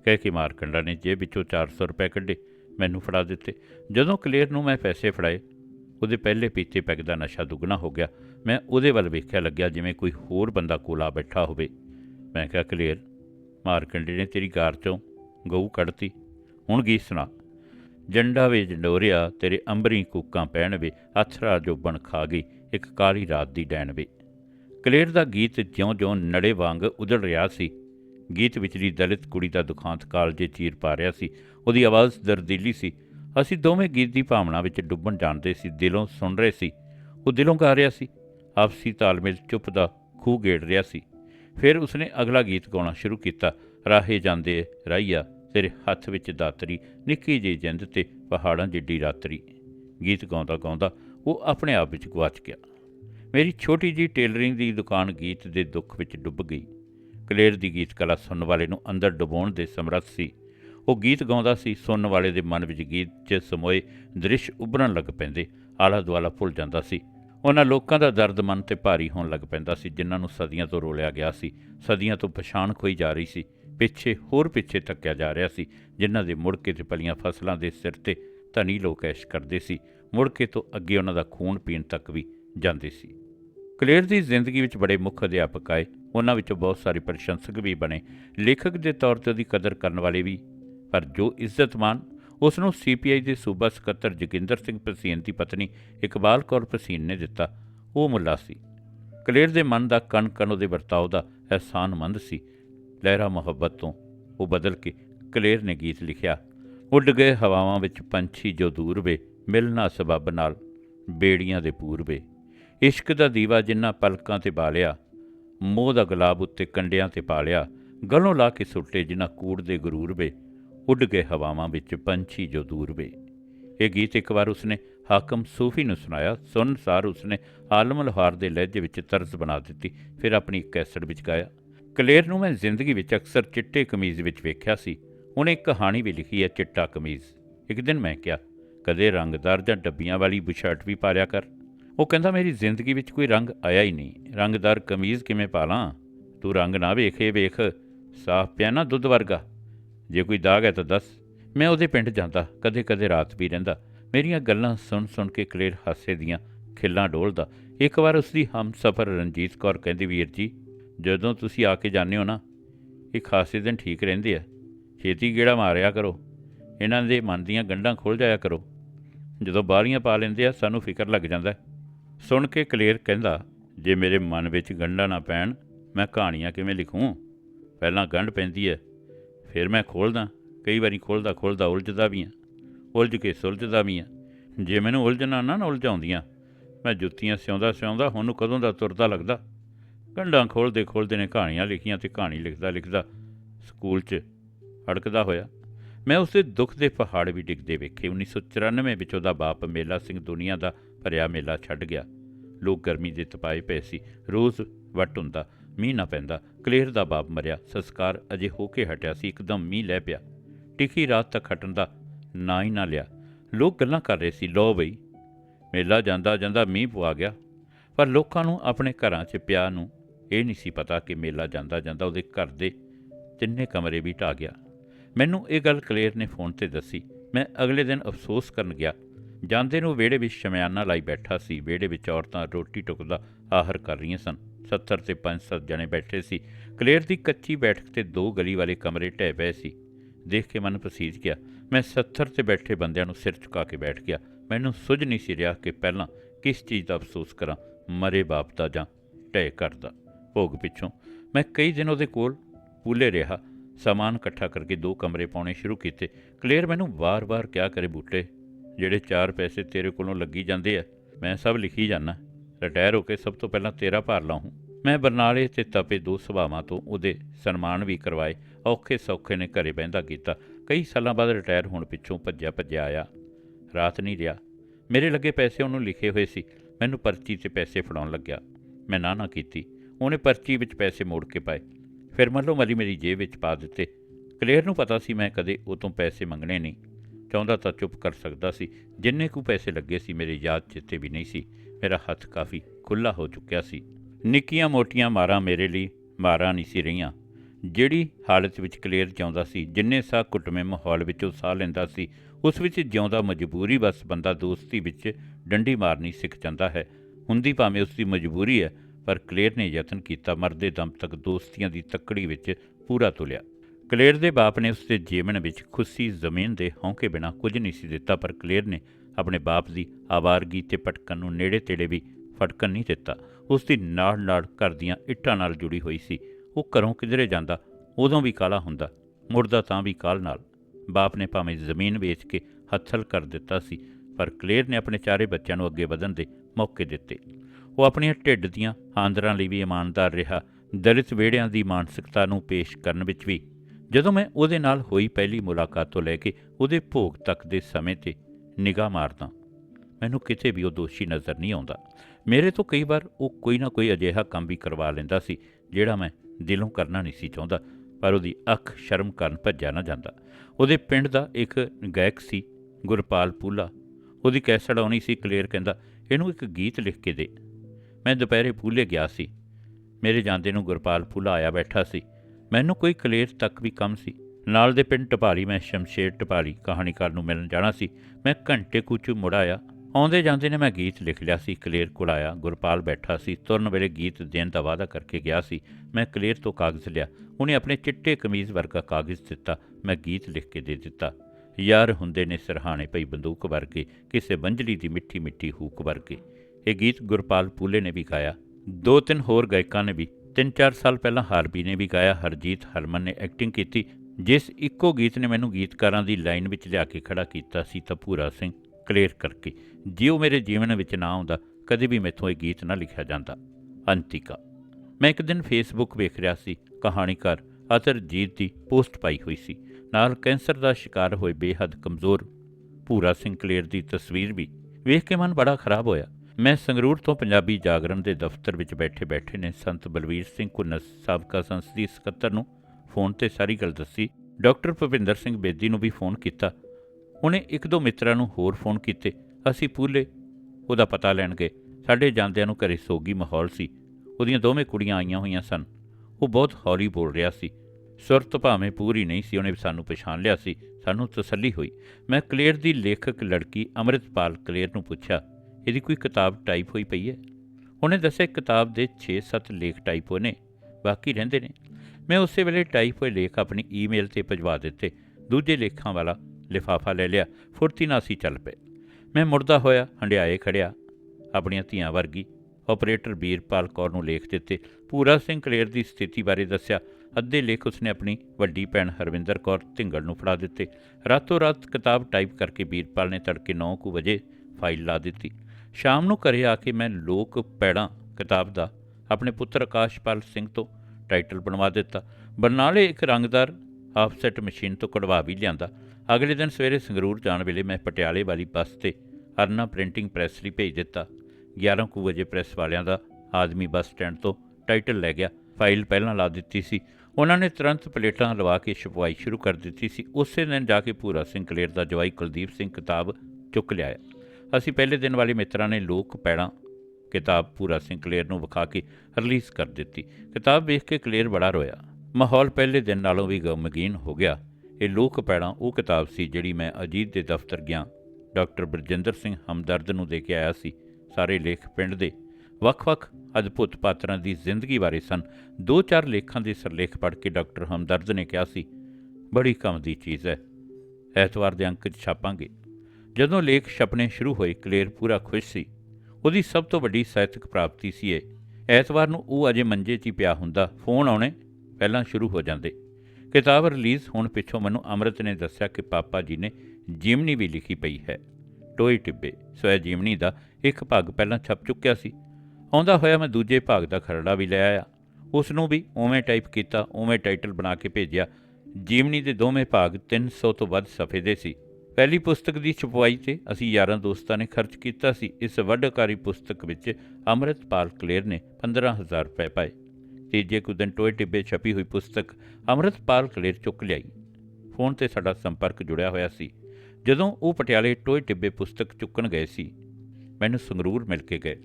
ਕਹਿ ਕੇ ਮਾਰਕੰਡਾ ਨੇ ਜੇਬ ਵਿੱਚੋਂ 400 ਰੁਪਏ ਕੱਢੇ, ਮੈਨੂੰ ਫੜਾ ਦਿੱਤੇ। ਜਦੋਂ ਕਲੇਰ ਨੂੰ ਮੈਂ ਪੈਸੇ ਫੜਾਏ, ਉਹਦੇ ਪਹਿਲੇ ਪੀਤੇ ਪੈਗ ਦਾ ਨਸ਼ਾ ਦੁੱਗਣਾ ਹੋ ਗਿਆ। ਮੈਂ ਉਹਦੇ ਵੱਲ ਵੇਖਿਆ, ਲੱਗਿਆ ਜਿਵੇਂ ਕੋਈ ਹੋਰ ਬੰਦਾ ਕੋਲਾ ਬੈਠਾ ਹੋਵੇ। ਮੈਂ ਕਿਹਾ, ਕਲੇਰ, ਮਾਰਕੰਡੇ ਨੇ ਤੇਰੀ ਗਾਰ ਚੋਂ ਗਊ ਕੱਢਤੀ। ਹੁਣ ਗੀਤ ਸੁਣਾ। ਜੰਡਾ ਵੇ ਜੰਡੋਰਿਆ ਤੇਰੇ ਅੰਬਰੀ ਕੂਕਾਂ ਪੈਣ ਵੇ ਅਥਰਾ ਜੋਬਣ ਖਾ ਗਈ, ਇੱਕ ਕਾਲੀ ਰਾਤ ਦੀ ਡੈਣ ਵੇ। ਕਲੇਰ ਦਾ ਗੀਤ ਜਿਉਂ-ਜਿਉਂ ਨੜੇ ਵਾਂਗ ਉਜੜ ਰਿਹਾ ਸੀ। ਗੀਤ ਵਿਚਲੀ ਦਲਿਤ ਕੁੜੀ ਦਾ ਦੁਖਾਂਤ ਕਾਲਜੇ ਚੀਰ ਪਾ ਰਿਹਾ ਸੀ। ਉਹਦੀ ਆਵਾਜ਼ ਦਰਦੀਲੀ ਸੀ। ਅਸੀਂ ਦੋਵੇਂ ਗੀਤ ਦੀ ਭਾਵਨਾ ਵਿੱਚ ਡੁੱਬਣ ਜਾਣਦੇ ਸੀ, ਦਿਲੋਂ ਸੁਣ ਰਹੇ ਸੀ। ਉਹ ਦਿਲੋਂ ਗਾ ਰਿਹਾ ਸੀ। ਆਪਸੀ ਤਾਲਮੇਲ ਚੁੱਪ ਦਾ ਖੂਹ ਗੇੜ ਰਿਹਾ ਸੀ। ਫਿਰ ਉਸਨੇ ਅਗਲਾ ਗੀਤ ਗਾਉਣਾ ਸ਼ੁਰੂ ਕੀਤਾ। ਰਾਹੇ ਜਾਂਦੇ ਰਾਈਆ ਤੇਰੇ ਹੱਥ ਵਿੱਚ ਦਾਤਰੀ, ਨਿੱਕੀ ਜਿਹੀ ਜਿੰਦ ਤੇ ਪਹਾੜਾਂ ਜਿੱਡੀ ਰਾਤਰੀ। ਗੀਤ ਗਾਉਂਦਾ ਗਾਉਂਦਾ ਉਹ ਆਪਣੇ ਆਪ ਵਿੱਚ ਗਵਾਚ ਗਿਆ ਮੇਰੀ ਛੋਟੀ ਜੀ ਟੇਲਰਿੰਗ ਦੀ ਦੁਕਾਨ ਗੀਤ ਦੇ ਦੁੱਖ ਵਿੱਚ ਡੁੱਬ ਗਈ। ਕਲੇਰ ਦੀ ਗੀਤ ਕਲਾ ਸੁਣਨ ਵਾਲੇ ਨੂੰ ਅੰਦਰ ਡੁਬੋਣ ਦੇ ਸਮਰੱਥ ਸੀ। ਉਹ ਗੀਤ ਗਾਉਂਦਾ ਸੀ, ਸੁਣਨ ਵਾਲੇ ਦੇ ਮਨ ਵਿੱਚ ਗੀਤ 'ਚ ਸਮੋਏ ਦ੍ਰਿਸ਼ ਉੱਭਰਨ ਲੱਗ ਪੈਂਦੇ ਆਲਾ ਦੁਆਲਾ ਭੁੱਲ ਜਾਂਦਾ ਸੀ। ਉਹਨਾਂ ਲੋਕਾਂ ਦਾ ਦਰਦ ਮਨ ਤੇ ਭਾਰੀ ਹੋਣ ਲੱਗ ਪੈਂਦਾ ਸੀ, ਜਿਨ੍ਹਾਂ ਨੂੰ ਸਦੀਆਂ ਤੋਂ ਰੋਲਿਆ ਗਿਆ ਸੀ, ਸਦੀਆਂ ਤੋਂ ਪਛਾਣ ਖੋਈ ਜਾ ਰਹੀ ਸੀ। ਪਿੱਛੇ, ਹੋਰ ਪਿੱਛੇ ਤੱਕਿਆ ਜਾ ਰਿਹਾ ਸੀ, ਜਿਨ੍ਹਾਂ ਦੇ ਮੁੜ ਕੇ ਤੇ ਪਲੀਆਂ ਫਸਲਾਂ ਦੇ ਸਿਰ ਤੇ ਧਨੀ ਲੋਕ ਐਸ਼ ਕਰਦੇ ਸੀ ਮੁੜ ਕੇ ਤੋਂ ਅੱਗੇ ਉਹਨਾਂ ਦਾ ਖੂਨ ਪੀਣ ਤੱਕ ਵੀ ਜਾਂਦੇ ਸੀ। ਕਲੇਰ ਦੀ ਜ਼ਿੰਦਗੀ ਵਿੱਚ ਬੜੇ ਮੁੱਖ ਅਧਿਆਪਕ ਆਏ, ਉਹਨਾਂ ਵਿੱਚੋਂ ਬਹੁਤ ਸਾਰੇ ਪ੍ਰਸ਼ੰਸਕ ਵੀ ਬਣੇ, ਲੇਖਕ ਦੇ ਤੌਰ ਤੇ ਉਹਦੀ ਕਦਰ ਕਰਨ ਵਾਲੇ ਵੀ, ਪਰ ਜੋ ਇੱਜ਼ਤਮਾਨ ਉਸ ਨੂੰ ਸੀਪੀਆਈ ਦੇ ਸੂਬਾ ਸਕੱਤਰ ਜੋਗਿੰਦਰ ਸਿੰਘ ਭਸੀਨ ਦੀ ਪਤਨੀ ਇਕਬਾਲ ਕੌਰ ਭਸੀਨ ਨੇ ਦਿੱਤਾ, ਉਹ ਮੁੱਲਾ ਸੀ। ਕਲੇਰ ਦੇ ਮਨ ਦਾ ਕਣ ਕਣ ਉਹਦੇ ਵਰਤਾਓ ਦਾ ਅਹਿਸਾਨਮੰਦ ਸੀ ਲਹਿਰਾ ਮੁਹੱਬਤ ਤੋਂ ਉਹ ਬਦਲ ਕੇ ਕਲੇਰ ਨੇ ਗੀਤ ਲਿਖਿਆ। ਉੱਡ ਗਏ ਹਵਾਵਾਂ ਵਿੱਚ ਪੰਛੀ ਜੋ ਦੂਰ ਵੇ, ਮਿਲਣਾ ਸਬਬ ਨਾਲ ਬੇੜੀਆਂ ਦੇ ਪੂਰਵੇ ਇਸ਼ਕ ਦਾ ਦੀਵਾ ਜਿੰਨਾ ਪਲਕਾਂ ਤੇ ਬਾਲਿਆ, ਮੋਹ ਦਾ ਗੁਲਾਬ ਉੱਤੇ ਕੰਡਿਆਂ ਤੇ ਪਾਲਿਆ, ਗਲੋਂ ਲਾ ਕੇ ਸੁੱਟੇ ਜਿਨ੍ਹਾਂ ਕੂੜ ਦੇ ਗਰੂਰ ਵੇ। ਉੱਡ ਗਏ ਹਵਾਵਾਂ ਵਿੱਚ ਪੰਛੀ ਜੋ ਦੂਰ ਵੇ। ਇਹ ਗੀਤ ਇੱਕ ਵਾਰ ਉਸਨੇ ਹਾਕਮ ਸੂਫੀ ਨੂੰ ਸੁਣਾਇਆ। ਸੁਣ ਸਾਰ ਉਸਨੇ ਆਲਮ ਲੋਹਾਰ ਦੇ ਲਹਿਜੇ ਵਿੱਚ ਤਰਜ਼ ਬਣਾ ਦਿੱਤੀ, ਫਿਰ ਆਪਣੀ ਕੈਸਟ ਵਿੱਚ ਗਾਇਆ। ਕਲੇਰ ਨੂੰ ਮੈਂ ਜ਼ਿੰਦਗੀ ਵਿੱਚ ਅਕਸਰ ਚਿੱਟੇ ਕਮੀਜ਼ ਵਿੱਚ ਵੇਖਿਆ ਸੀ। ਉਹਨੇ ਇੱਕ ਕਹਾਣੀ ਵੀ ਲਿਖੀ ਹੈ, ਚਿੱਟਾ ਕਮੀਜ਼। ਇੱਕ ਦਿਨ ਮੈਂ ਕਿਹਾ, ਕਦੇ ਰੰਗਦਾਰ ਜਾਂ ਡੱਬੀਆਂ ਵਾਲੀ ਬੁਸ਼ਰਟ ਵੀ ਪਾ ਲਿਆ ਕਰ। ਉਹ ਕਹਿੰਦਾ, ਮੇਰੀ ਜ਼ਿੰਦਗੀ ਵਿੱਚ ਕੋਈ ਰੰਗ ਆਇਆ ਹੀ ਨਹੀਂ। ਰੰਗਦਾਰ ਕਮੀਜ਼ ਕਿਵੇਂ ਪਾ ਲਾਂ? ਤੂੰ ਰੰਗ ਨਾ ਵੇਖੇ ਵੇਖ। ਸਾਫ਼ ਪਿਆ ਨਾ ਦੁੱਧ ਵਰਗਾ। ਜੇ ਕੋਈ ਦਾਗ ਹੈ ਤਾਂ ਦੱਸ। ਮੈਂ ਉਹਦੇ ਪਿੰਡ ਜਾਂਦਾ ਕਦੇ ਕਦੇ ਰਾਤ ਵੀ ਰਹਿੰਦਾ। ਮੇਰੀਆਂ ਗੱਲਾਂ ਸੁਣ ਸੁਣ ਕੇ ਕਲੇਰ ਹਾਸੇ ਦੀਆਂ ਖਿੱਲਾਂ ਡੋਲਦਾ। ਇੱਕ ਵਾਰ ਉਸ ਦੀ ਹਮਸਫਰ ਰਣਜੀਤ ਕੌਰ ਕਹਿੰਦੀ, ਵੀਰ ਜੀ ਜਦੋਂ ਤੁਸੀਂ ਆ ਕੇ ਜਾਂਦੇ ਹੋ ਨਾ, ਇਹ ਖਾਸੇ ਦਿਨ ਠੀਕ ਰਹਿੰਦੇ ਆ। ਛੇਤੀ ਗੇੜਾ ਮਾਰਿਆ ਕਰੋ। ਇਹਨਾਂ ਦੇ ਮਨ ਦੀਆਂ ਗੰਢਾਂ ਖੁੱਲ ਜਾਇਆ ਕਰੋ। ਜਦੋਂ ਬਾਹਰੀਆਂ ਪਾ ਲੈਂਦੇ ਆ, ਸਾਨੂੰ ਫਿਕਰ ਲੱਗ ਜਾਂਦਾ ਸੁਣ ਕੇ ਕਲੇਰ ਕਹਿੰਦਾ, ਜੇ ਮੇਰੇ ਮਨ ਵਿੱਚ ਗੰਢਾਂ ਨਾ ਪੈਣ, ਮੈਂ ਕਹਾਣੀਆਂ ਕਿਵੇਂ ਲਿਖੂੰ? ਪਹਿਲਾਂ ਗੰਢ ਪੈਂਦੀ ਹੈ, ਫਿਰ ਮੈਂ ਖੋਲਦਾ ਕਈ ਵਾਰੀ ਖੋਲਦਾ ਖੋਲਦਾ ਉਲਝਦਾ ਵੀ ਹਾਂ। ਉਲਝ ਕੇ ਸੁਲਝਦਾ ਵੀ ਹਾਂ। ਜੇ ਮੈਨੂੰ ਉਲਝਣਾ ਨਾ ਉਲਝਾਉਂਦੀਆਂ, ਮੈਂ ਜੁੱਤੀਆਂ ਸਿਉਂਦਾ ਸਿਉਂਦਾ ਹੁਣ ਕਦੋਂ ਦਾ ਤੁਰਦਾ ਲੱਗਦਾ? ਗੰਢਾਂ ਖੋਲਦੇ ਖੋਲਦੇ ਨੇ ਕਹਾਣੀਆਂ ਲਿਖੀਆਂ ਤੇ ਕਹਾਣੀ ਲਿਖਦਾ ਲਿਖਦਾ ਸਕੂਲ 'ਚ ਅੜਕਦਾ ਹੋਇਆ। ਮੈਂ ਉਸਦੇ ਦੁੱਖ ਦੇ ਪਹਾੜ ਵੀ ਡਿੱਗਦੇ ਵੇਖੇ। 1994 ਵਿੱਚ ਉਹਦਾ ਬਾਪ ਮੇਲਾ ਸਿੰਘ ਦੁਨੀਆ ਦਾ ਭਰਿਆ ਮੇਲਾ ਛੱਡ ਗਿਆ। ਲੋਕ ਗਰਮੀ ਦੇ ਤਪਾਏ ਪਏ ਸੀ। ਰੋਜ਼ ਵੱਟ ਹੁੰਦਾ, ਮੀਂਹ ਨਾ ਪੈਂਦਾ। ਕਲੇਰ ਦਾ ਬਾਪ ਮਰਿਆ। ਸੰਸਕਾਰ ਅਜੇ ਹੋ ਕੇ ਹਟਿਆ ਸੀ। ਇੱਕਦਮ ਮੀਂਹ ਲੈ ਪਿਆ। ਟਿੱਕੀ ਰਾਤ ਤੱਕ ਹਟਣ ਦਾ ਨਾ ਹੀ ਨਾ ਲਿਆ। ਲੋਕ ਗੱਲਾਂ ਕਰ ਰਹੇ ਸੀ ਲੋ ਬਈ, ਮੇਲਾ ਜਾਂਦਾ ਜਾਂਦਾ ਮੀਂਹ ਪਵਾ ਗਿਆ। ਪਰ ਲੋਕਾਂ ਨੂੰ ਆਪਣੇ ਘਰਾਂ 'ਚ ਪਿਆ ਨੂੰ ਇਹ ਨਹੀਂ ਸੀ ਪਤਾ ਕਿ ਮੇਲਾ ਜਾਂਦਾ ਜਾਂਦਾ ਉਹਦੇ ਘਰ ਦੇ ਤਿੰਨੇ ਕਮਰੇ ਵੀ ਢਾਹ ਗਿਆ। ਮੈਨੂੰ ਇਹ ਗੱਲ ਕਲੇਰ ਨੇ ਫੋਨ ਤੇ ਦੱਸੀ। ਮੈਂ ਅਗਲੇ ਦਿਨ ਅਫਸੋਸ ਕਰਨ ਗਿਆ। ਜਾਂਦੇ ਨੂੰ ਵਿਹੜੇ ਵਿੱਚ ਸ਼ਮਿਆਨਾ ਲਾਈ ਬੈਠਾ ਸੀ। ਵਿਹੜੇ ਵਿੱਚ ਔਰਤਾਂ ਰੋਟੀ ਟੁਕਦਾ ਆਹਰ ਕਰ ਰਹੀਆਂ ਸਨ। 70 ਤੇ 5-7 ਜਣੇ ਬੈਠੇ ਸੀ। ਕਲੇਰ ਦੀ ਕੱਚੀ ਬੈਠਕ ਤੇ ਦੋ ਗਲੀ ਵਾਲੇ ਕਮਰੇ ਢਹਿ ਪਏ ਸੀ। ਦੇਖ ਕੇ ਮਨ ਪਸੀਜ ਗਿਆ। ਮੈਂ 70 ਤੇ ਬੈਠੇ ਬੰਦਿਆਂ ਨੂੰ ਸਿਰ ਝੁਕਾ ਕੇ ਬੈਠ ਗਿਆ। ਮੈਨੂੰ ਸੁਝ ਨਹੀਂ ਸੀ ਰਿਹਾ ਕਿ ਪਹਿਲਾਂ ਕਿਸ ਚੀਜ਼ ਦਾ ਅਫਸੋਸ ਕਰਾਂ। ਮਰੇ ਬਾਪ ਦਾ ਜਾਂ ਢਹਿ ਕਰਦਾ ਭੋਗ ਪਿੱਛੋਂ ਮੈਂ ਕਈ ਦਿਨ ਉਹਦੇ ਕੋਲ ਪੂਲੇ ਰਿਹਾ, ਸਾਮਾਨ ਇਕੱਠਾ ਕਰਕੇ ਦੋ ਕਮਰੇ ਪਾਉਣੇ ਸ਼ੁਰੂ ਕੀਤੇ। ਕਲੀਅਰ ਮੈਨੂੰ ਵਾਰ-ਵਾਰ ਕਿਹਾ ਕਰੇ, ਬੂਟੇ, ਜਿਹੜੇ ਚਾਰ ਪੈਸੇ ਤੇਰੇ ਕੋਲੋਂ ਲੱਗੀ ਜਾਂਦੇ ਆ, ਮੈਂ ਸਭ ਲਿਖੀ ਜਾਣਾ ਰਿਟਾਇਰ ਹੋ ਕੇ ਸਭ ਤੋਂ ਪਹਿਲਾਂ ਤੇਰਾ ਭਾਰ ਲਾਹੂੰ ਮੈਂ ਬਰਨਾਲੇ ਤੇ ਤਪੇ ਦੋ ਸਭਾਵਾਂ ਤੋਂ ਉਹਦੇ ਸਨਮਾਨ ਵੀ ਕਰਵਾਏ, ਔਖੇ ਸੌਖੇ ਨੇ ਘਰੇ ਬਹਿੰਦਾ ਕੀਤਾ। ਕਈ ਸਾਲਾਂ ਬਾਅਦ ਰਿਟਾਇਰ ਹੋਣ ਪਿੱਛੋਂ ਭੱਜਿਆ ਭੱਜਿਆ ਆਇਆ। ਰਾਤ ਨਹੀਂ ਰਿਹਾ। ਮੇਰੇ ਲੱਗੇ ਪੈਸੇ ਉਹਨੂੰ ਲਿਖੇ ਹੋਏ ਸੀ। ਮੈਨੂੰ ਪਰਚੀ ਤੇ ਪੈਸੇ ਫੜਾਉਣ ਲੱਗਿਆ। ਮੈਂ ਨਾ ਨਾ ਕੀਤੀ। ਉਹਨੇ ਪਰਚੀ ਵਿੱਚ ਪੈਸੇ ਮੋੜ ਕੇ ਪਾਏ। ਫਿਰ ਮੱਲੋ ਮਲੀ ਮੇਰੀ ਜੇਬ ਵਿੱਚ ਪਾ ਦਿੱਤੇ। ਕਲੀਅਰ ਨੂੰ ਪਤਾ ਸੀ ਮੈਂ ਕਦੇ ਉਹ ਤੋਂ ਪੈਸੇ ਮੰਗਣੇ ਨਹੀਂ। ਚਾਹੁੰਦਾ ਤਾਂ ਚੁੱਪ ਕਰ ਸਕਦਾ ਸੀ। ਜਿੰਨੇ ਕੁ ਪੈਸੇ ਲੱਗੇ ਸੀ, ਮੇਰੇ ਯਾਦ ਚਿੱਤੇ ਵੀ ਨਹੀਂ ਸੀ। ਮੇਰਾ ਹੱਥ ਕਾਫੀ ਖੁੱਲਾ ਹੋ ਚੁੱਕਿਆ ਸੀ। ਨਿੱਕੀਆਂ ਮੋਟੀਆਂ ਮਾਰਾਂ ਮੇਰੇ ਲਈ ਮਾਰਾਂ ਨਹੀਂ ਸੀ ਰਹੀਆਂ। ਜਿਹੜੀ ਹਾਲਤ ਵਿੱਚ ਕਲੇਰ ਚਾਹੁੰਦਾ ਸੀ, ਜਿੰਨੇ ਸਾਹ ਕੁੱਟਵੇਂ ਮਾਹੌਲ ਵਿੱਚੋਂ ਸਾਹ ਲੈਂਦਾ ਸੀ, ਉਸ ਵਿੱਚ ਜਿਉਂਦਾ ਮਜਬੂਰੀ ਬਸ ਬੰਦਾ ਦੋਸਤੀ ਵਿੱਚ ਡੰਡੀ ਮਾਰਨੀ ਸਿੱਖ ਜਾਂਦਾ ਹੈ। ਹੁੰਦੀ ਭਾਵੇਂ ਉਸ ਦੀ ਮਜਬੂਰੀ ਹੈ ਪਰ ਕਲੇਰ ਨੇ ਯਤਨ ਕੀਤਾ, ਮਰਦੇ ਦਮ ਤੱਕ ਦੋਸਤੀਆਂ ਦੀ ਤੱਕੜੀ ਵਿੱਚ ਪੂਰਾ ਤੁਲਿਆ। ਕਲੇਰ ਦੇ ਬਾਪ ਨੇ ਉਸਦੇ ਜੀਵਨ ਵਿੱਚ ਖੁਸ਼ੀ ਜ਼ਮੀਨ ਦੇ ਹੌਂਕੇ ਬਿਨਾ ਕੁਝ ਨਹੀਂ ਸੀ ਦਿੱਤਾ, ਪਰ ਕਲੇਰ ਨੇ ਆਪਣੇ ਬਾਪ ਦੀ ਆਵਾਰਗੀ ਤੇ ਪਟਕਣ ਨੂੰ ਨੇੜੇ ਤੇੜੇ ਵੀ ਫਟਕਣ ਨਹੀਂ ਦਿੱਤਾ। ਉਸ ਦੀ ਨਾੜ ਨਾੜ ਘਰ ਦੀਆਂ ਇੱਟਾਂ ਨਾਲ ਜੁੜੀ ਹੋਈ ਸੀ। ਉਹ ਘਰੋਂ ਕਿਧਰੇ ਜਾਂਦਾ, ਉਦੋਂ ਵੀ ਕਾਲਾ ਹੁੰਦਾ, ਮੁੜਦਾ ਤਾਂ ਵੀ ਕਾਲ ਨਾਲ। ਬਾਪ ਨੇ ਭਾਵੇਂ ਜ਼ਮੀਨ ਵੇਚ ਕੇ ਹੱਥਲ ਕਰ ਦਿੱਤਾ ਸੀ, ਪਰ ਕਲੇਰ ਨੇ ਆਪਣੇ ਚਾਰੇ ਬੱਚਿਆਂ ਨੂੰ ਅੱਗੇ ਵਧਣ ਦੇ ਮੌਕੇ ਦਿੱਤੇ। ਉਹ ਆਪਣੀਆਂ ਢਿੱਡ ਦੀਆਂ ਆਂਦਰਾਂ ਲਈ ਵੀ ਇਮਾਨਦਾਰ ਰਿਹਾ, ਦਲਿਤ ਵਿਹੜਿਆਂ ਦੀ ਮਾਨਸਿਕਤਾ ਨੂੰ ਪੇਸ਼ ਕਰਨ ਵਿੱਚ ਵੀ। ਜਦੋਂ ਮੈਂ ਉਹਦੇ ਨਾਲ ਹੋਈ ਪਹਿਲੀ ਮੁਲਾਕਾਤ ਤੋਂ ਲੈ ਕੇ ਉਹਦੇ ਭੋਗ ਤੱਕ ਦੇ ਸਮੇਂ ਤੇ ਨਿਗਾਹ ਮਾਰਦਾ, ਮੈਨੂੰ ਕਿਤੇ ਵੀ ਉਹ ਦੋਸ਼ੀ ਨਜ਼ਰ ਨਹੀਂ ਆਉਂਦਾ। ਮੇਰੇ ਤੋਂ ਕਈ ਵਾਰ ਉਹ ਕੋਈ ਨਾ ਕੋਈ ਅਜਿਹਾ ਕੰਮ ਵੀ ਕਰਵਾ ਲੈਂਦਾ ਸੀ, ਜਿਹੜਾ ਮੈਂ ਦਿਲੋਂ ਕਰਨਾ ਨਹੀਂ ਸੀ ਚਾਹੁੰਦਾ, ਪਰ ਉਹਦੀ ਅੱਖ ਸ਼ਰਮ ਕਾਰਨ ਭੱਜਿਆ ਨਾ ਜਾਂਦਾ। ਉਹਦੇ ਪਿੰਡ ਦਾ ਇੱਕ ਗਾਇਕ ਸੀ, ਗੁਰਪਾਲ ਪੂਲਾ। ਉਹਦੀ ਕੈਸਟ ਆਉਣੀ ਸੀ ਕਲੀਅਰ ਕਹਿੰਦਾ, ਇਹਨੂੰ ਇੱਕ ਗੀਤ ਲਿਖ ਕੇ ਦੇ। ਮੈਂ ਦੁਪਹਿਰੇ ਪੂਲੇ ਗਿਆ ਸੀ। ਮੇਰੇ ਜਾਂਦੇ ਨੂੰ ਗੁਰਪਾਲ ਪੂਲਾ ਆਇਆ ਬੈਠਾ ਸੀ। ਮੈਨੂੰ ਕੋਈ ਕਲੇਰ ਤੱਕ ਵੀ ਕੰਮ ਸੀ। ਨਾਲ ਦੇ ਪਿੰਡ ਟਪਾਲੀ ਮੈਂ ਸ਼ਮਸ਼ੇਰ ਟਪਾਲੀ ਕਹਾਣੀਕਾਰ ਨੂੰ ਮਿਲਣ ਜਾਣਾ ਸੀ। ਮੈਂ ਘੰਟੇ ਕੁਝ ਮੁੜ ਆਇਆ। ਆਉਂਦੇ ਜਾਂਦੇ ਨੇ ਮੈਂ ਗੀਤ ਲਿਖ ਲਿਆ ਸੀ। ਕਲੇਰ ਕੋਲ ਆਇਆ। ਗੁਰਪਾਲ ਬੈਠਾ ਸੀ। ਤੁਰਨ ਵੇਲੇ ਗੀਤ ਦੇਣ ਦਾ ਵਾਅਦਾ ਕਰਕੇ ਗਿਆ ਸੀ। ਮੈਂ ਕਲੇਰ ਤੋਂ ਕਾਗਜ਼ ਲਿਆ। ਉਹਨੇ ਆਪਣੇ ਚਿੱਟੇ ਕਮੀਜ਼ ਵਰਗਾ ਕਾਗਜ਼ ਦਿੱਤਾ। ਮੈਂ ਗੀਤ ਲਿਖ ਕੇ ਦੇ ਦਿੱਤਾ। ਯਾਰ ਹੁੰਦੇ ਨੇ ਸਰਹਾਣੇ ਪਈ ਬੰਦੂਕ ਵਰਗੇ, ਕਿਸੇ ਬੰਜਲੀ ਦੀ ਮਿੱਠੀ ਮਿੱਠੀ ਹੂਕ ਵਰਗੇ। ਇਹ ਗੀਤ ਗੁਰਪਾਲ ਪੂਲੇ ਨੇ ਵੀ ਗਾਇਆ। ਦੋ ਤਿੰਨ ਹੋਰ ਗਾਇਕਾਂ ਨੇ ਵੀ, ਤਿੰਨ ਚਾਰ ਸਾਲ ਪਹਿਲਾਂ ਹਾਰਬੀ ਨੇ ਵੀ ਗਾਇਆ, ਹਰਜੀਤ ਹਰਮਨ ਨੇ ਐਕਟਿੰਗ ਕੀਤੀ। ਜਿਸ ਇੱਕੋ ਗੀਤ ਨੇ ਮੈਨੂੰ ਗੀਤਕਾਰਾਂ ਦੀ ਲਾਈਨ ਵਿੱਚ ਲਿਆ ਕੇ ਖੜਾ ਕੀਤਾ ਸੀ ਤਾਂ ਪੂਰਾ ਸਿੰਘ ਕਲੀਅਰ ਕਰਕੇ। ਜੇ ਉਹ ਮੇਰੇ ਜੀਵਨ ਵਿੱਚ ਨਾ ਆਉਂਦਾ, ਕਦੇ ਵੀ ਮੈਥੋਂ ਇਹ ਗੀਤ ਨਾ ਲਿਖਿਆ ਜਾਂਦਾ। ਅੰਤਿਕਾ। ਮੈਂ ਇੱਕ ਦਿਨ ਫੇਸਬੁੱਕ ਵੇਖ ਰਿਹਾ ਸੀ ਕਹਾਣੀਕਾਰ ਅਤਰਜੀਤ ਦੀ ਪੋਸਟ ਪਾਈ ਹੋਈ ਸੀ। ਨਾਲ ਕੈਂਸਰ ਦਾ ਸ਼ਿਕਾਰ ਹੋਏ ਬੇਹੱਦ ਕਮਜ਼ੋਰ ਪੂਰਾ ਸਿੰਘ ਕਲੀਅਰ ਦੀ ਤਸਵੀਰ ਵੀ। ਵੇਖ ਕੇ ਮਨ ਬੜਾ ਖਰਾਬ ਹੋਇਆ। ਮੈਂ ਸੰਗਰੂਰ ਤੋਂ ਪੰਜਾਬੀ ਜਾਗਰਣ ਦੇ ਦਫ਼ਤਰ ਵਿੱਚ ਬੈਠੇ-ਬੈਠੇ ਨੇ ਸੰਤ ਬਲਵੀਰ ਸਿੰਘ ਕੁੰਨਸ ਸਾਬਕਾ ਸੰਸਦੀ ਸਕੱਤਰ ਨੂੰ ਫੋਨ ਤੇ ਸਾਰੀ ਗੱਲ ਦੱਸੀ। ਡਾਕਟਰ ਭੁਪਿੰਦਰ ਸਿੰਘ ਬੇਦੀ ਨੂੰ ਵੀ ਫੋਨ ਕੀਤਾ। ਉਹਨੇ ਇੱਕ ਦੋ ਮਿੱਤਰਾਂ ਨੂੰ ਹੋਰ ਫੋਨ ਕੀਤੇ। ਅਸੀਂ ਪੂਲੇ ਉਹਦਾ ਪਤਾ ਲੈਣ ਗਏ। ਸਾਡੇ ਜਾਂਦਿਆਂ ਨੂੰ ਘਰੇ ਸੋਗੀ ਮਾਹੌਲ ਸੀ। ਉਹਦੀਆਂ ਦੋਵੇਂ ਕੁੜੀਆਂ ਆਈਆਂ ਹੋਈਆਂ ਸਨ। ਉਹ ਬਹੁਤ ਹੌਲੀ ਬੋਲ ਰਿਹਾ ਸੀ। ਸੁਰਤ ਭਾਵੇਂ ਪੂਰੀ ਨਹੀਂ ਸੀ, ਉਹਨੇ ਸਾਨੂੰ ਪਛਾਣ ਲਿਆ ਸੀ। ਸਾਨੂੰ ਤਸੱਲੀ ਹੋਈ। ਮੈਂ ਕਲੇਰ ਦੀ ਲੇਖਕ ਲੜਕੀ ਅੰਮ੍ਰਿਤਪਾਲ ਕਲੇਰ ਨੂੰ ਪੁੱਛਿਆ ਇਹਦੀ ਕੋਈ ਕਿਤਾਬ ਟਾਈਪ ਹੋਈ ਪਈ ਹੈ। ਉਹਨੇ ਦੱਸਿਆ ਕਿਤਾਬ ਦੇ 6-7 ਲੇਖ ਟਾਈਪ ਹੋਏ ਨੇ, ਬਾਕੀ ਰਹਿੰਦੇ ਨੇ। ਮੈਂ ਉਸੇ ਵੇਲੇ ਟਾਈਪ ਹੋਏ ਲੇਖ ਆਪਣੀ ਈਮੇਲ ਤੇ ਭਜਵਾ ਦਿੱਤੇ। ਦੂਜੇ ਲੇਖਾਂ ਵਾਲਾ ਲਿਫਾਫਾ ਲੈ ਲਿਆ, ਫੁਰਤੀ ਨਾਲ ਸੀ ਚੱਲ ਪਏ ਮੈਂ ਮੁੜਦਾ ਹੋਇਆ, ਹੰਡਿਆਏ ਖੜਿਆ। ਆਪਣੀਆਂ ਧੀਆਂ ਵਰਗੀ ਆਪਰੇਟਰ ਵੀਰਪਾਲ ਕੌਰ ਨੂੰ ਲੇਖ ਦਿੱਤੇ। ਪੂਰਾ ਸਿੰਘ ਕਲੇਰ ਦੀ ਸਥਿਤੀ ਬਾਰੇ ਦੱਸਿਆ। ਅੱਧੇ ਲੇਖ ਉਸਨੇ ਆਪਣੀ ਵੱਡੀ ਭੈਣ ਹਰਵਿੰਦਰ ਕੌਰ ਢਿੰਗਲ ਨੂੰ ਫੜਾ ਦਿੱਤੇ। ਰਾਤੋਂ ਰਾਤ ਕਿਤਾਬ ਟਾਈਪ ਕਰਕੇ ਵੀਰਪਾਲ ਨੇ ਤੜਕੇ 9:00 ਵਜੇ ਫਾਈਲ ਲਾ ਦਿੱਤੀ। ਸ਼ਾਮ ਨੂੰ ਘਰੇ ਆ ਕੇ ਮੈਂ ਲੋਕ ਪੈੜਾਂ ਕਿਤਾਬ ਦਾ ਆਪਣੇ ਪੁੱਤਰ ਆਕਾਸ਼ਪਾਲ ਸਿੰਘ ਤੋਂ ਟਾਈਟਲ ਬਣਵਾ ਦਿੱਤਾ। ਬਰਨਾਲੇ ਇੱਕ ਰੰਗਦਾਰ ਆਫਸੈਟ ਮਸ਼ੀਨ ਤੋਂ ਕਢਵਾ ਵੀ ਲਿਆਂਦਾ। ਅਗਲੇ ਦਿਨ ਸਵੇਰੇ ਸੰਗਰੂਰ ਜਾਣ ਵੇਲੇ ਮੈਂ ਪਟਿਆਲੇ ਵਾਲੀ ਬੱਸ ਤੇ ਅਰਨਾ ਪ੍ਰਿੰਟਿੰਗ ਪ੍ਰੈਸ ਲਈ ਭੇਜ ਦਿੱਤਾ। 11 ਕੁ ਵਜੇ ਪ੍ਰੈਸ ਵਾਲਿਆਂ ਦਾ ਆਦਮੀ ਬੱਸ ਸਟੈਂਡ ਤੋਂ ਟਾਈਟਲ ਲੈ ਗਿਆ। ਫਾਈਲ ਪਹਿਲਾਂ ਲਾ ਦਿੱਤੀ ਸੀ। ਉਹਨਾਂ ਨੇ ਤੁਰੰਤ ਪਲੇਟਾਂ ਲਵਾ ਕੇ ਛਪਵਾਈ ਸ਼ੁਰੂ ਕਰ ਦਿੱਤੀ ਸੀ। ਉਸੇ ਦਿਨ ਜਾ ਕੇ ਪੂਰਾ ਸਿੰਘ ਕਲੇਰ ਦਾ ਜਵਾਈ ਕੁਲਦੀਪ ਸਿੰਘ ਕਿਤਾਬ ਚੁੱਕ ਲਿਆਇਆ। ਅਸੀਂ ਪਹਿਲੇ ਦਿਨ ਵਾਲੇ ਮਿੱਤਰਾਂ ਨੇ ਲੋਕ ਪੈੜਾਂ, ਕਿਤਾਬ ਪੂਰਾ ਸਿੰਘ ਕਲੇਰ ਨੂੰ ਵਿਖਾ ਕੇ ਰਿਲੀਜ਼ ਕਰ ਦਿੱਤੀ। ਕਿਤਾਬ ਵੇਖ ਕੇ ਕਲੇਰ ਬੜਾ ਰੋਇਆ। ਮਾਹੌਲ ਪਹਿਲੇ ਦਿਨ ਨਾਲੋਂ ਵੀ ਗਮਗੀਨ ਹੋ ਗਿਆ। ਇਹ ਲੋਕ ਪੈੜਾਂ, ਉਹ ਕਿਤਾਬ ਸੀ ਜਿਹੜੀ ਮੈਂ ਅਜੀਤ ਦੇ ਦਫ਼ਤਰ ਗਿਆ। ਡਾਕਟਰ ਬਰਜਿੰਦਰ ਸਿੰਘ ਹਮਦਰਦ ਨੂੰ ਦੇ ਕੇ ਆਇਆ ਸੀ। ਸਾਰੇ ਲੇਖ ਪਿੰਡ ਦੇ। ਵੱਖ-ਵੱਖ ਅਦਭੁਤ ਪਾਤਰਾਂ ਦੀ ਜ਼ਿੰਦਗੀ ਬਾਰੇ ਸਨ। ਦੋ ਚਾਰ ਲੇਖਾਂ ਦੇ ਸਰਲੇਖ ਪੜ੍ਹ ਕੇ ਡਾਕਟਰ ਹਮਦਰਦ ਨੇ ਕਿਹਾ ਸੀ, ਬੜੀ ਕੰਮ ਦੀ ਚੀਜ਼ ਹੈ। ਐਤਵਾਰ ਦੇ ਅੰਕ 'ਚ ਛਾਪਾਂਗੇ। ਜਦੋਂ ਲੇਖ ਛਪਣੇ ਸ਼ੁਰੂ ਹੋਏ, ਕਲੇਰ ਪੂਰਾ ਖੁਸ਼ ਸੀ। ਉਹਦੀ ਸਭ ਤੋਂ ਵੱਡੀ ਸਾਹਿਤਕ ਪ੍ਰਾਪਤੀ ਸੀ ਇਹ। ਐਤਵਾਰ ਨੂੰ ਉਹ ਅਜੇ ਮੰਜੇ 'ਚ ਹੀ ਪਿਆ ਹੁੰਦਾ। ਫੋਨ ਆਉਣੇ ਪਹਿਲਾਂ ਸ਼ੁਰੂ ਹੋ ਜਾਂਦੇ। ਕਿਤਾਬ ਰਿਲੀਜ਼ ਹੋਣ ਪਿੱਛੋਂ ਮੈਨੂੰ ਅੰਮ੍ਰਿਤ ਨੇ ਦੱਸਿਆ ਕਿ ਪਾਪਾ ਜੀ ਨੇ ਜੀਵਨੀ ਵੀ ਲਿਖੀ ਪਈ ਹੈ। ਟੋਈ ਟਿੱਬੇ, ਸਵੈ ਜੀਵਨੀ ਦਾ ਇੱਕ ਭਾਗ ਪਹਿਲਾਂ ਛਪ ਚੁੱਕਿਆ ਸੀ। ਆਉਂਦਾ ਹੋਇਆ ਮੈਂ ਦੂਜੇ ਭਾਗ ਦਾ ਖਰੜਾ ਵੀ ਲੈ ਆਇਆ। ਉਸ ਨੂੰ ਵੀ ਉਵੇਂ ਟਾਈਪ ਕੀਤਾ, ਉਵੇਂ ਟਾਈਟਲ ਬਣਾ ਕੇ ਭੇਜਿਆ। ਜੀਵਨੀ ਦੇ ਦੋਵੇਂ ਭਾਗ 300 ਤੋਂ ਵੱਧ ਸਫ਼ੇ ਦੇ ਸੀ। ਪਹਿਲੀ ਪੁਸਤਕ ਦੀ ਛਪਵਾਈ ਤੇ ਅਸੀਂ ਯਾਰਾਂ ਦੋਸਤਾਂ ਨੇ ਖਰਚ ਕੀਤਾ ਸੀ। ਇਸ ਵੱਡਕਾਰੀ ਪੁਸਤਕ ਵਿੱਚ ਅੰਮ੍ਰਿਤਪਾਲ ਕਲੇਰ ਨੇ 15000 ਰੁਪਏ ਪਾਏ ਤੀਜੇ ਕੁ ਦਿਨ ਟੋਏ ਟਿੱਬੇ ਛਪੀ ਹੋਈ ਪੁਸਤਕ ਅੰਮ੍ਰਿਤਪਾਲ ਕਲੇਰ ਚੁੱਕ ਲਿਆਈ, ਫੋਨ ਤੇ ਸਾਡਾ ਸੰਪਰਕ ਜੁੜਿਆ ਹੋਇਆ ਸੀ। ਜਦੋਂ ਉਹ ਪਟਿਆਲੇ ਟੋਏ ਟਿੱਬੇ ਪੁਸਤਕ ਚੁੱਕਣ ਗਏ ਸੀ, ਮੈਨੂੰ ਸੰਗਰੂਰ ਮਿਲ ਕੇ ਗਏ।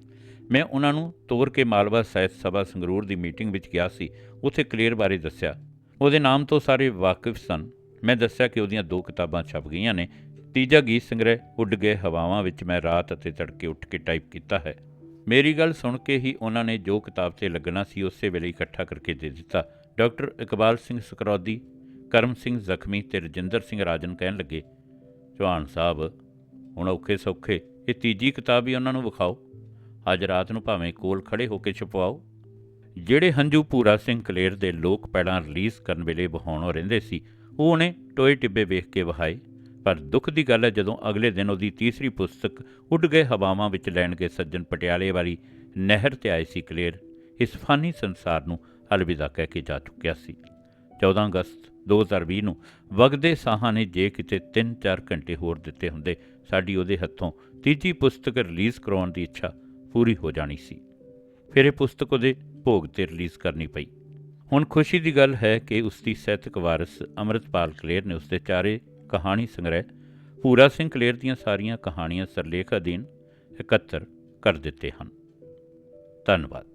ਮੈਂ ਉਹਨਾਂ ਨੂੰ ਤੋਰ ਕੇ ਮਾਲਵਾ ਸਾਹਿਤ ਸਭਾ ਸੰਗਰੂਰ ਦੀ ਮੀਟਿੰਗ ਵਿੱਚ ਗਿਆ ਸੀ। ਉੱਥੇ ਕਲੇਰ ਬਾਰੇ ਦੱਸਿਆ। ਉਹਦੇ ਨਾਮ ਤੋਂ ਸਾਰੇ ਵਾਕਿਫ ਸਨ। ਮੈਂ ਦੱਸਿਆ ਕਿ ਉਹਦੀਆਂ ਦੋ ਕਿਤਾਬਾਂ ਛਪ ਗਈਆਂ ਨੇ। ਤੀਜਾ ਗੀਤ ਸੰਗ੍ਰਹਿ, ਉੱਡ ਗਏ ਹਵਾਵਾਂ ਵਿੱਚ ਮੈਂ ਰਾਤ ਅਤੇ ਤੜਕੇ ਉੱਠ ਕੇ ਟਾਈਪ ਕੀਤਾ ਹੈ। ਮੇਰੀ ਗੱਲ ਸੁਣ ਕੇ ਹੀ ਉਹਨਾਂ ਨੇ ਜੋ ਕਿਤਾਬ ਤੇ ਲੱਗਣਾ ਸੀ ਉਸੇ ਵੇਲੇ ਇਕੱਠਾ ਕਰਕੇ ਦੇ ਦਿੱਤਾ। ਡਾਕਟਰ ਇਕਬਾਲ ਸਿੰਘ ਸਕਰੌਦੀ, ਕਰਮ ਸਿੰਘ ਜ਼ਖਮੀ ਤੇ ਰਜਿੰਦਰ ਸਿੰਘ ਰਾਜਨ ਕਹਿਣ ਲੱਗੇ, ਚੌਹਾਨ ਸਾਹਿਬ, ਹੁਣ ਔਖੇ ਸੌਖੇ, ਇਹ ਤੀਜੀ ਕਿਤਾਬ ਹੀ ਉਹਨਾਂ ਨੂੰ ਵਿਖਾਓ। ਅੱਜ ਰਾਤ ਨੂੰ ਭਾਵੇਂ ਕੋਲ ਖੜੇ ਹੋ ਕੇ ਛਪਵਾਓ। ਜਿਹੜੇ ਹੰਝੂ ਪੂਰਾ ਸਿੰਘ ਕਲੇਰ ਦੇ ਲੋਕ ਪੈੜਾਂ ਰਿਲੀਜ਼ ਕਰਨ ਵੇਲੇ ਵਹਾਉਣੋਂ ਰਹਿੰਦੇ ਸੀ ਉਹ ਉਹਨੇ ਟੋਏ ਟਿੱਬੇ ਵੇਖ ਕੇ ਵਹਾਏ, ਪਰ ਦੁੱਖ ਦੀ ਗੱਲ ਹੈ ਜਦੋਂ ਅਗਲੇ ਦਿਨ ਉਹਦੀ ਤੀਸਰੀ ਪੁਸਤਕ ਉੱਡ ਗਏ ਹਵਾਵਾਂ ਵਿੱਚ ਲੈਣ ਕੇ ਸੱਜਣ ਪਟਿਆਲੇ ਵਾਲੀ ਨਹਿਰ ਤੇ ਆਏ ਸੀ ਕਲੇਰ, ਇਸ ਫਾਨੀ ਸੰਸਾਰ ਨੂੰ ਅਲਵਿਦਾ ਕਹਿ ਕੇ ਜਾ ਚੁੱਕਿਆ ਸੀ। 14 ਅਗਸਤ 2020 ਨੂੰ ਵਗਦੇ ਸਾਹਾਂ ਨੇ ਜੇ ਕਿਤੇ 3-4 ਘੰਟੇ ਹੋਰ ਦਿੱਤੇ ਹੁੰਦੇ, ਸਾਡੀ ਉਹਦੇ ਹੱਥੋਂ ਤੀਜੀ ਪੁਸਤਕ ਰਿਲੀਜ਼ ਕਰਾਉਣ ਦੀ ਇੱਛਾ ਪੂਰੀ ਹੋ ਜਾਣੀ ਸੀ। ਫਿਰ ਇਹ ਪੁਸਤਕ ਉਹਦੇ ਭੋਗ ਤੇ ਰਿਲੀਜ਼ ਕਰਨੀ ਪਈ। ਹੁਣ ਖੁਸ਼ੀ ਦੀ ਗੱਲ ਹੈ ਕਿ ਉਸ ਦੀ ਸਾਹਿਤਕ ਵਾਰਸ ਅੰਮ੍ਰਿਤਪਾਲ ਕਲੇਰ ਨੇ ਉਸ ਦੇ ਚਾਰੇ ਕਹਾਣੀ ਸੰਗ੍ਰਹਿ ਪੂਰਾ ਸਿੰਘ ਕਲੇਰ ਦੀਆਂ ਸਾਰੀਆਂ ਕਹਾਣੀਆਂ ਸਰਲੇਖ ਅਧੀਨ ਇਕੱਤਰ ਕਰ ਦਿੱਤੇ ਹਨ। ਧੰਨਵਾਦ।